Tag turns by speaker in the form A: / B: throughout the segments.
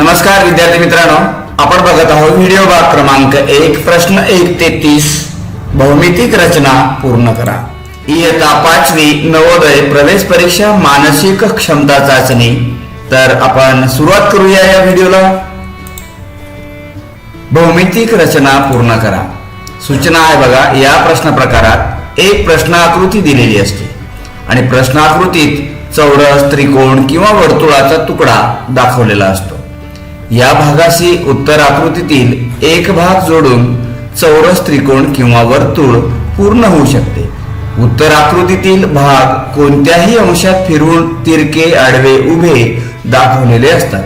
A: नमस्कार विद्यार्थी मित्रांनो. आपण बघत आहोत व्हिडिओ भाग क्रमांक एक प्रश्न एक ते तीस. भौमितिक रचना पूर्ण करा. इयत्ता पाचवी नवोदय प्रवेश परीक्षा मानसिक क्षमता चाचणी. तर आपण सुरुवात करूया या व्हिडिओला. भौमितिक रचना पूर्ण करा. सूचना आहे बघा या प्रश्न प्रकारात एक प्रश्नाकृती दिलेली असते. आणि प्रश्नाकृतीत चौरस त्रिकोण किंवा वर्तुळाचा तुकडा दाखवलेला असतो. या भागाशी उत्तर आकृतीतील एक भाग जोडून चौरस त्रिकोण किंवा वर्तुळ पूर्ण होऊ शकते. उत्तर आकृतीतील भाग कोणत्याही अंशात फिरून तिरके आडवे उभे दाखवलेले असतात.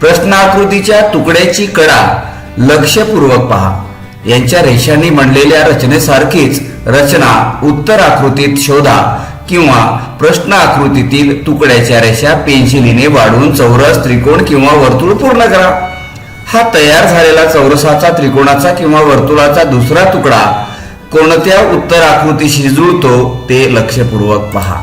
A: प्रश्न आकृतीच्या तुकड्याची कडा लक्षपूर्वक पहा. यांच्या रेषांनी बनलेल्या रचनेसारखीच रचना उत्तर आकृतीत शोधा. किंवा प्रश्न आकृतीतील तुकड्याच्या रेषा पेन्सिलीने वाढून चौरस त्रिकोण किंवा वर्तुळ पूर्ण करा. हा तयार झालेला चौरसाचा त्रिकोणाचा किंवा वर्तुळाचा दुसरा तुकडा कोणत्या उत्तर आकृतीशी जुळतो ते लक्षपूर्वक पहा.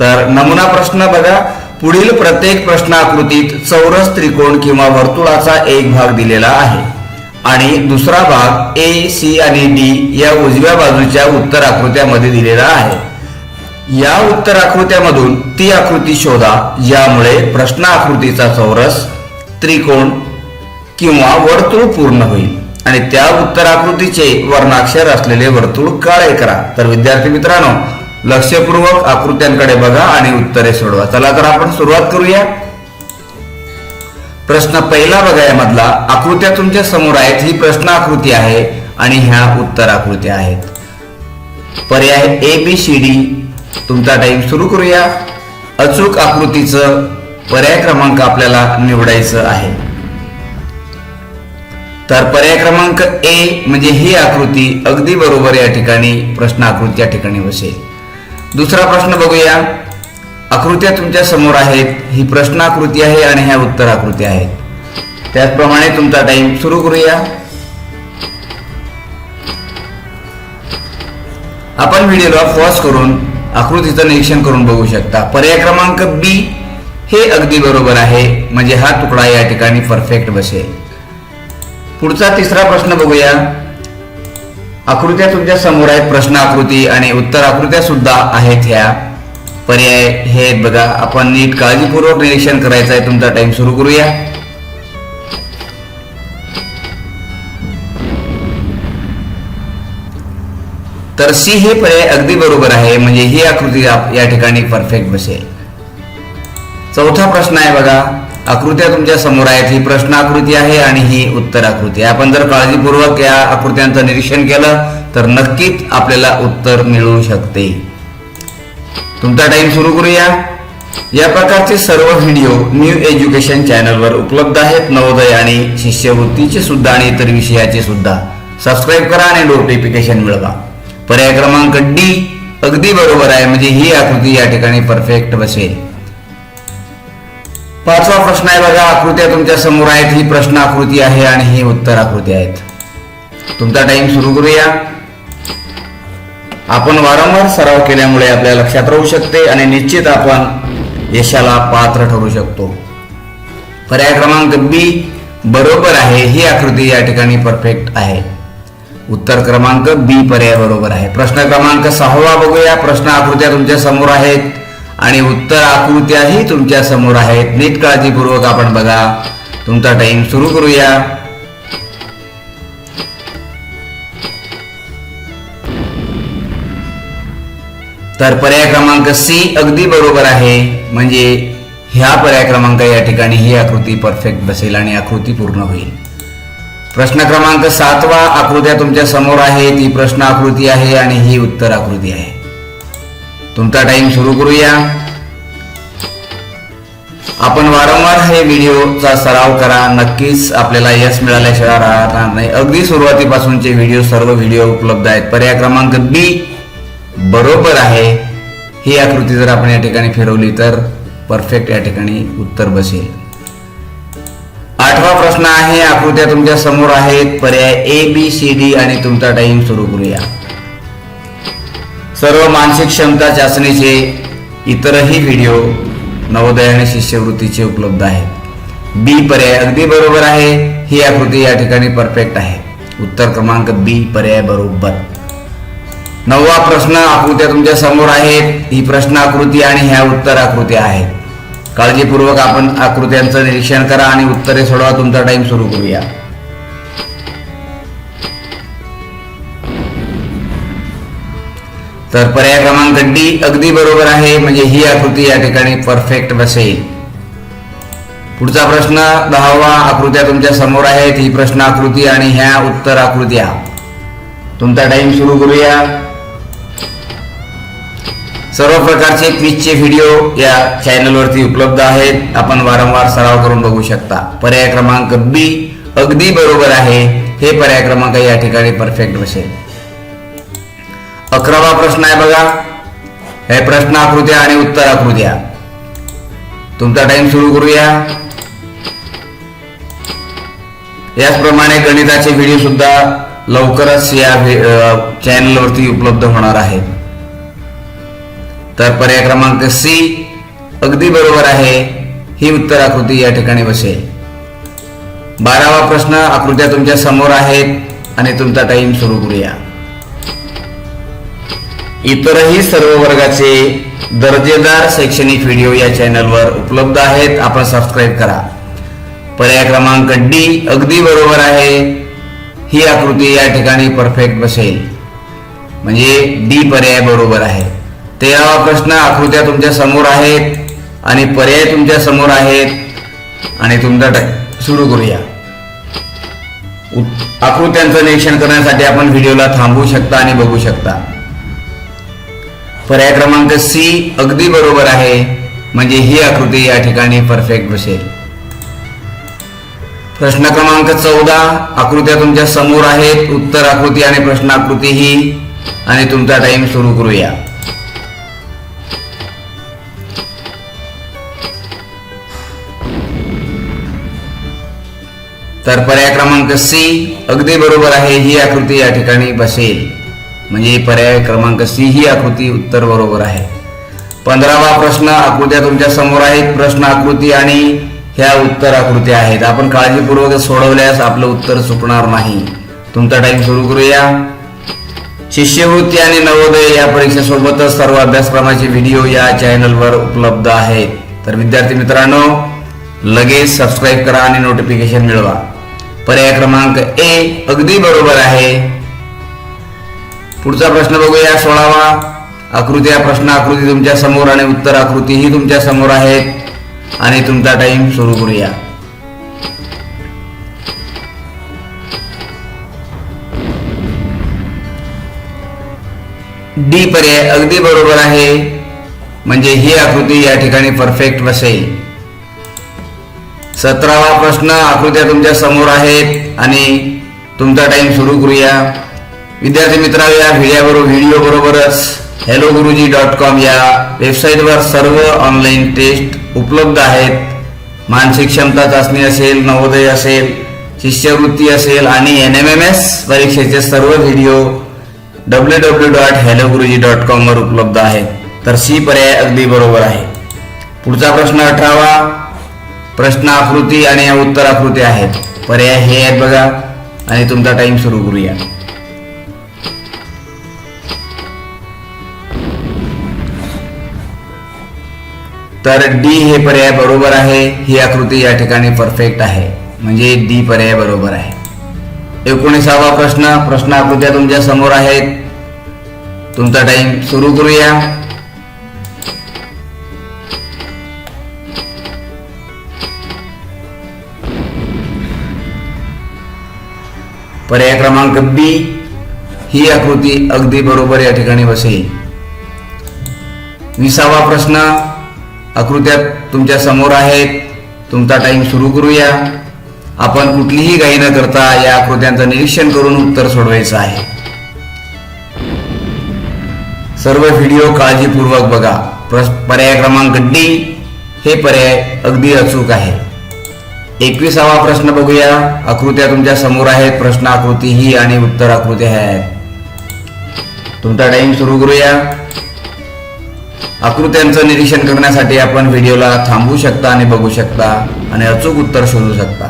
A: तर नमुना प्रश्न बघा. पुढील प्रत्येक प्रश्न आकृतीत चौरस त्रिकोण किंवा वर्तुळाचा एक भाग दिलेला आहे. आणि दुसरा भाग ए सी आणि डी या उजव्या बाजूच्या उत्तर आकृत्यामध्ये दिलेला आहे. या उत्तर आकृत्यामधून ती आकृती शोधा ज्यामुळे प्रश्न आकृतीचा चौरस त्रिकोण किंवा वर्तुळ पूर्ण होईल. आणि त्या उत्तर आकृतीचे वर्णाक्षर असलेले वर्तुळ काळे करा. तर विद्यार्थी मित्रांनो लक्षपूर्वक आकृत्यांकडे बघा आणि उत्तरे सोडवा. चला तर आपण सुरुवात करूया. प्रश्न पहिला बघा यामधला. आकृत्या तुमच्यासमोर आहेत ही प्रश्न आकृती आहे आणि ह्या उत्तर आकृत्या आहेत. पर्याय ए बी सी डी तुमचा टाइम सुरू करूया. अचूक आकृतीचं पर्याय क्रमांक आपल्याला निवडायचं आहे. तर पर्याय क्रमांक ए म्हणजे ही आकृती अगदी बरोबर या ठिकाणी प्रश्न आकृती या ठिकाणी बसेल. दुसरा प्रश्न बघूया. आकृत्या तुमच्यासमोर आहेत ही प्रश्न आकृती आहे आणि ह्या उत्तर आकृती आहेत. त्याचप्रमाणे तुमचा टाइम सुरू करूया. आपण व्हिडिओला पॉज करून आकृतीचं निरीक्षण करून बघू शकता. पर्याय क्रमांक बी हे अगदी बरोबर आहे. म्हणजे हा तुकडा या ठिकाणी परफेक्ट बसेल. पुढचा तिसरा प्रश्न बघूया. आकृत्या तुमच्यासमोर आहेत प्रश्न आकृती आणि उत्तर आकृत्या सुद्धा आहेत ह्या. पर्याय हे बघा आपण नीट काळजीपूर्वक निरीक्षण करायचं आहे तुमचा टाइम सुरू करूया. तर सी हे पर्याय अगदी बरोबर आहे म्हणजे ही आकृती या ठिकाणी परफेक्ट बसेल चौथा प्रश्न आहे बघा. आकृत्या तुमच्यासमोर आहेत. ही प्रश्न आकृती आहे आणि ही उत्तर आकृती आहे. आपण जर काळजीपूर्वक या आकृत्यांचं निरीक्षण केलं तर नक्कीच आपल्याला उत्तर मिळू शकते. तुमचा टाइम सुरू करूया. या प्रकारचे सर्व व्हिडिओ न्यू एज्युकेशन चॅनलवर उपलब्ध आहेत. नवोदय आणि शिष्यवृत्तीचे सुद्धा आणि इतर विषयाचे सुद्धा. सबस्क्राईब करा आणि नोटिफिकेशन मिळवा. पर्याय क्रमांक डी अगदी बरोबर आहे. म्हणजे ही आकृती या ठिकाणी परफेक्ट बसेल. पाचवा प्रश्न आहे बघा. आकृत्या तुमच्यासमोर आहेत. ही प्रश्न आकृती आहे आणि ही उत्तर आकृती आहेत. तुमचा टाइम सुरू करूया. आपण वारंवार सराव केल्यामुळे आपल्या लक्षात राहू शकते आणि निश्चित आपण यशाला पात्र ठरू शकतो. पर्याय क्रमांक बी बरोबर आहे. ही आकृती या ठिकाणी परफेक्ट आहे. उत्तर क्रमांक बी पर्याय बरोबर आहे. प्रश्न क्रमांक सहावा बघूया. प्रश्न आकृत्या तुमच्यासमोर आहेत आणि उत्तर आकृत्याही तुमच्यासमोर आहेत. नीट काळजीपूर्वक आपण बघा. तुमचा टाइम सुरू करूया. तर पर्याय क्रमांक सी अगदी बरोबर आहे. म्हणजे ह्या पर्याय क्रमांक या ठिकाणी ही आकृती परफेक्ट बसेल आणि आकृती पूर्ण होईल. प्रश्न क्रमांक सातवा आकृत्या तुमच्यासमोर आहे. ती प्रश्न आकृती आहे आणि ही उत्तर आकृती आहे. तुमचा टाइम सुरू करूया. आपण वारंवार हे व्हिडिओचा सराव करा. नक्कीच आपल्याला यश मिळाल्याशिवाय राहणार नाही. अगदी सुरुवातीपासूनचे व्हिडिओ सर्व व्हिडिओ उपलब्ध आहेत. पर्याय क्रमांक बी बरोबर आहे. ही आकृती जर आपण या ठिकाणी फिरवली तर परफेक्ट या ठिकाणी उत्तर बसेल. आठवा प्रश्न आहे आकृत्या तुमच्यासमोर आहेत. पर्याय ए बी सी डी आणि तुमचा टाइम सुरू करूया. सर्व मानसिक क्षमता चाचणीचे इतरही व्हिडिओ नवोदय आणि शिष्यवृत्तीचे उपलब्ध आहेत. बी पर्याय अगदी बरोबर आहे. ही आकृती या ठिकाणी परफेक्ट आहे. उत्तर क्रमांक बी पर्याय बरोबर. नववा प्रश्न आकृत्या तुमच्यासमोर आहेत. ही प्रश्न आकृती आणि ह्या उत्तर आकृत्या आहेत. काळजीपूर्वक आपण आकृत्यांचं निरीक्षण करा आणि उत्तरे सोडवा. तुमचा टाइम सुरू करूया. तर पर्याय क्रमांक डी अगदी बरोबर आहे. म्हणजे ही आकृती या ठिकाणी परफेक्ट बसेल. पुढचा प्रश्न दहावा आकृत्या तुमच्यासमोर आहेत. ही प्रश्न आकृती आणि ह्या उत्तर आकृत्या तुमचा टाइम सुरू करूया. सर्व प्रकारचे क्विजचे व्हिडिओ या चॅनलवरती उपलब्ध आहेत. आपण वारंवार सराव करून बघू शकता. पर्याय क्रमांक बी अगदी बरोबर आहे. हे पर्याय क्रमांक या ठिकाणी परफेक्ट बसेल. अकरावा प्रश्न आहे बघा. हे प्रश्न आकृत्या आणि उत्तर आकृत्या. तुमचा टाइम सुरू करूया. याचप्रमाणे गणिताचे व्हिडिओ सुद्धा लवकरच या चॅनलवरती उपलब्ध होणार आहेत. तर पर्याय क्रमांक सी अगदी बरोबर आहे. ही उत्तर आकृती या ठिकाणी बसेल. बारावा प्रश्न आकृत्या तुमच्यासमोर आहेत आणि तुमचा टाइम सुरू करूया. इतरही सर्व वर्गाचे दर्जेदार शैक्षणिक व्हिडिओ या चॅनलवर उपलब्ध आहेत. आपण सबस्क्राईब करा. पर्याय क्रमांक डी अगदी बरोबर आहे. ही आकृती या ठिकाणी परफेक्ट बसेल. म्हणजे डी पर्याय बरोबर आहे. तेरावा प्रश्न आकृत्या तुमच्यासमोर आहेत आणि पर्याय तुमच्यासमोर आहेत. आणि तुमचा सुरू करूया. आकृत्यांचं निरीक्षण करण्यासाठी आपण व्हिडिओला थांबवू शकता आणि बघू शकता. पर्याय क्रमांक सी अगदी बरोबर आहे. म्हणजे ही आकृती या ठिकाणी परफेक्ट बसेल प्रश्न क्रमांक चौदा आकृत्या तुमच्यासमोर आहेत. उत्तर आकृती आणि प्रश्न आकृती ही. आणि तुमचा टाइम सुरू करूया. तर पर्याय क्रमांक सी अगदी बरोबर आहे ही आकृती या ठिकाणी बसेल. म्हणजे पर्याय क्रमांक सी ही आकृती उत्तर बरोबर आहे. पंधरावा प्रश्न आकृत्या तुमच्यासमोर आहेत. प्रश्न आकृती आणि ह्या उत्तर आकृत्या आहेत. आपण काळजीपूर्वक सोडवल्यास आपलं उत्तर चुकणार नाही. तुमचा टाइम सुरू करूया. शिष्यवृत्ती आणि नवोदय या परीक्षेसोबतच सर्व अभ्यासक्रमाचे व्हिडिओ या चॅनलवर उपलब्ध आहेत. तर विद्यार्थी मित्रांनो लगेच सबस्क्राईब करा आणि नोटिफिकेशन मिळवा. पर्याय क्रमांक ए अगदी बरोबर आहे. पुढचा प्रश्न बघूया सोळावा. आकृत्या प्रश्न आकृती तुमच्यासमोर आणि उत्तर आकृती ही तुमच्यासमोर आहे आणि तुमचा टाइम सुरू करूया. डी पर्याय अगदी बरोबर आहे. म्हणजे ही आकृती या ठिकाणी परफेक्ट बसेल. सतरावा प्रश्न आकृत्या तुमच्यासमोर आहेत आणि तुमचा टाइम सुरू करूया. विद्यार्थी मित्रांनो या व्हिडिओ व्हिडिओ बरोबरच हॅलो गुरुजी डॉट कॉम या वेबसाईटवर सर्व ऑनलाईन टेस्ट उपलब्ध आहेत. मानसिक क्षमता चाचणी असेल नवोदय असेल शिष्यवृत्ती असेल आणि एन एम एम एस परीक्षेचे सर्व video W W dot hello Guruji dot कॉमवर उपलब्ध आहेत. तर सी पर्याय अगदी बरोबर आहे. पुढचा प्रश्न अठरावा. प्रश्न आकृती आणि या उत्तर आकृती आहेत. पर्याय हे आहेत बघा. आणि तुमचा टाइम सुरू करूया. तर डी हे पर्याय बरोबर आहे. ही आकृती या ठिकाणी परफेक्ट आहे. म्हणजे डी पर्याय बरोबर आहे. एकोणीसावा प्रश्न. प्रश्न आकृत्या तुमच्यासमोर आहेत. तुमचा टाइम सुरू करूया. पर्याय क्रमांक बी ही आकृती अगदी बरोबर या ठिकाणी बसेल. विसावा प्रश्न. आकृत्या तुमच्यासमोर आहेत. तुमचा टाइम सुरू करूया. आपण कुठलीही घाई न करता या आकृत्यांचं निरीक्षण करून उत्तर सोडवायचं आहे. सर्व व्हिडिओ काळजीपूर्वक बघा. पर्याय क्रमांक डी हे पर्याय अगदी अचूक आहे. एकविसावा प्रश्न बघूया. आकृत्या तुमच्यासमोर आहेत. प्रश्न आकृती ही आणि उत्तर आकृती आहेत. तुमचा टाइम सुरू करूया. आकृत्यांचं निरीक्षण करण्यासाठी आपण व्हिडिओला थांबवू शकता आणि बघू शकता आणि अचूक उत्तर शोधू शकता.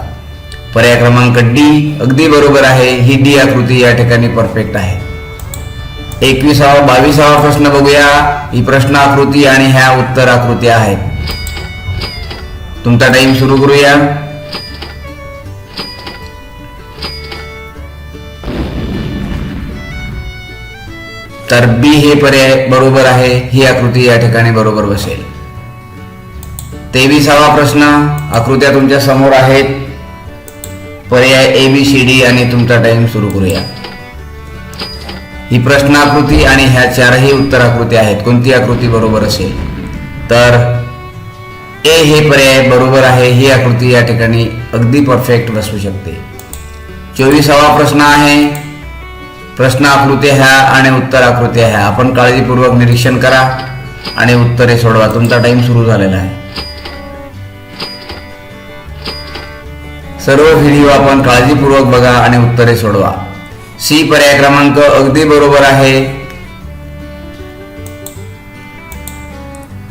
A: पर्याय क्रमांक डी अगदी बरोबर आहे. ही डी आकृती या ठिकाणी परफेक्ट आहे. एकविसावा बावीसावा प्रश्न बघूया. ही प्रश्न आकृती आणि ह्या उत्तर आकृती आहेत. तुमचा टाइम सुरू करूया. तर बी हे पर्याय बरोबर आहे ही आकृती या ठिकाणी बरोबर बसेल. तेविसावा प्रश्न आकृत्या तुमच्यासमोर आहेत. पर्याय ए बी सी डी आणि तुमचा टाइम सुरू करूया. ही प्रश्नाकृती आणि ह्या चारही उत्तर आकृती आहेत. कोणती आकृती बरोबर असेल? तर ए हे पर्याय बरोबर आहे ही आकृती या ठिकाणी अगदी परफेक्ट बसू शकते. चोवीसावा प्रश्न आहे प्रश्न आकृती ह्या आणि उत्तर आकृती ह्या. आपण काळजीपूर्वक निरीक्षण करा आणि उत्तरे सोडवा. तुमचा टाइम सुरू झालेला आहे. सर्व व्हिडिओ आपण काळजीपूर्वक बघा आणि उत्तरे सोडवा. सी पर्याय क्रमांक अगदी बरोबर आहे.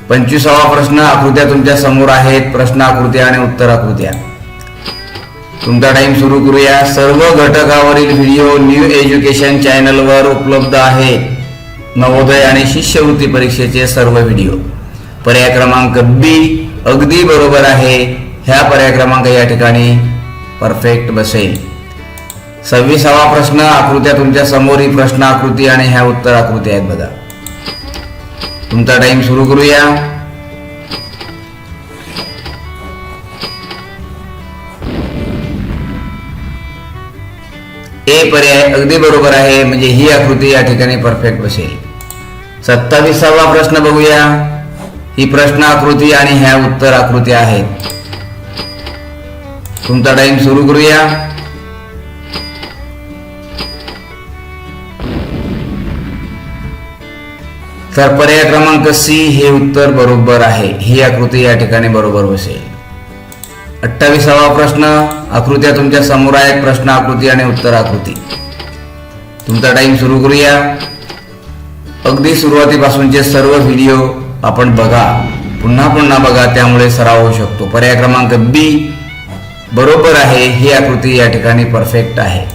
A: पंचवीसावा प्रश्न आकृत्या तुमच्यासमोर आहेत. प्रश्न आकृत्या आणि उत्तर आकृत्या तुमचा टाइम सुरू करूया. सर्व घटकावरील व्हिडिओ न्यू एज्युकेशन चॅनलवर उपलब्ध आहे. नवोदय आणि शिष्यवृत्ती परीक्षेचे सर्व व्हिडिओ पर्याय क्रमांक बी अगदी बरोबर आहे. ह्या पर्याय क्रमांक या ठिकाणी परफेक्ट बसेल. सव्वीसावा प्रश्न आकृत्या तुमच्यासमोर ही प्रश्न आकृती आणि ह्या उत्तर आकृती आहेत बघा. तुमचा टाइम सुरू करूया. ए पर्याय अगदी बरोबर आहे. म्हणजे ही आकृती या ठिकाणी परफेक्ट बसेल. सत्तावीसावा प्रश्न बघूया. ही प्रश्न आकृती आणि ह्या उत्तर आकृती आहेत. तुमचा टाइम सुरू करूया. तर पर्याय क्रमांक सी हे उत्तर बरोबर आहे. ही आकृती या ठिकाणी बरोबर बसेल. अठ्ठावीसावा प्रश्न आकृत्या तुमच्यासमोर आहेत प्रश्न आकृती आणि उत्तर आकृती. तुमचा टाइम सुरू करूया. अगदी सुरुवातीपासूनचे सर्व व्हिडिओ आपण बघा. पुन्हा पुन्हा बघा त्यामुळे सराव होऊ शकतो. पर्याय क्रमांक बी बरोबर आहे ही आकृती या ठिकाणी परफेक्ट आहे.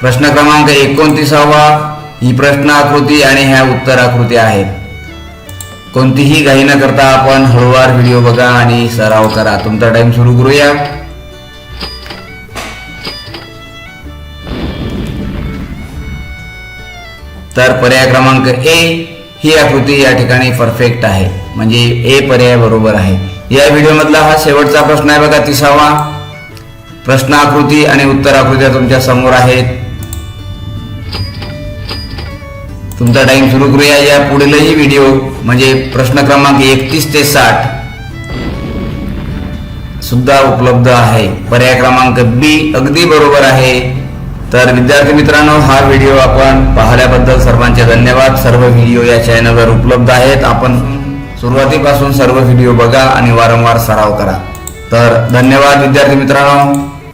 A: प्रश्न क्रमांक एकोणतीसावा ही प्रश्न आकृती आणि ह्या उत्तर आकृती आहेत. कोणतीही घाई न करता आपण हळूवार व्हिडिओ बघा आणि सराव करा. तुमचा टाइम सुरू करूया. तर पर्याय क्रमांक ए ही आकृती या ठिकाणी परफेक्ट आहे. म्हणजे ए पर्याय बरोबर आहे. या व्हिडिओमधला हा शेवटचा प्रश्न आहे बघा तिसावा. प्रश्न आकृती आणि उत्तर आकृत्या तुमच्यासमोर आहेत. तुमचा टाइम सुरू करूया या पुढीलही व्हिडिओ म्हणजे प्रश्न क्रमांक एकतीस ते साठ. सुद्धा उपलब्ध आहे. पर्याय क्रमांक बी अगदी बरोबर आहे. तर विद्यार्थी मित्रांनो हा व्हिडिओ आपण पाहिल्याबद्दल सर्वांचे धन्यवाद. सर्व व्हिडिओ या चॅनलवर उपलब्ध आहेत. आपण सुरुवातीपासून सर्व व्हिडिओ बघा आणि वारंवार सराव करा. तर धन्यवाद विद्यार्थी मित्रांनो.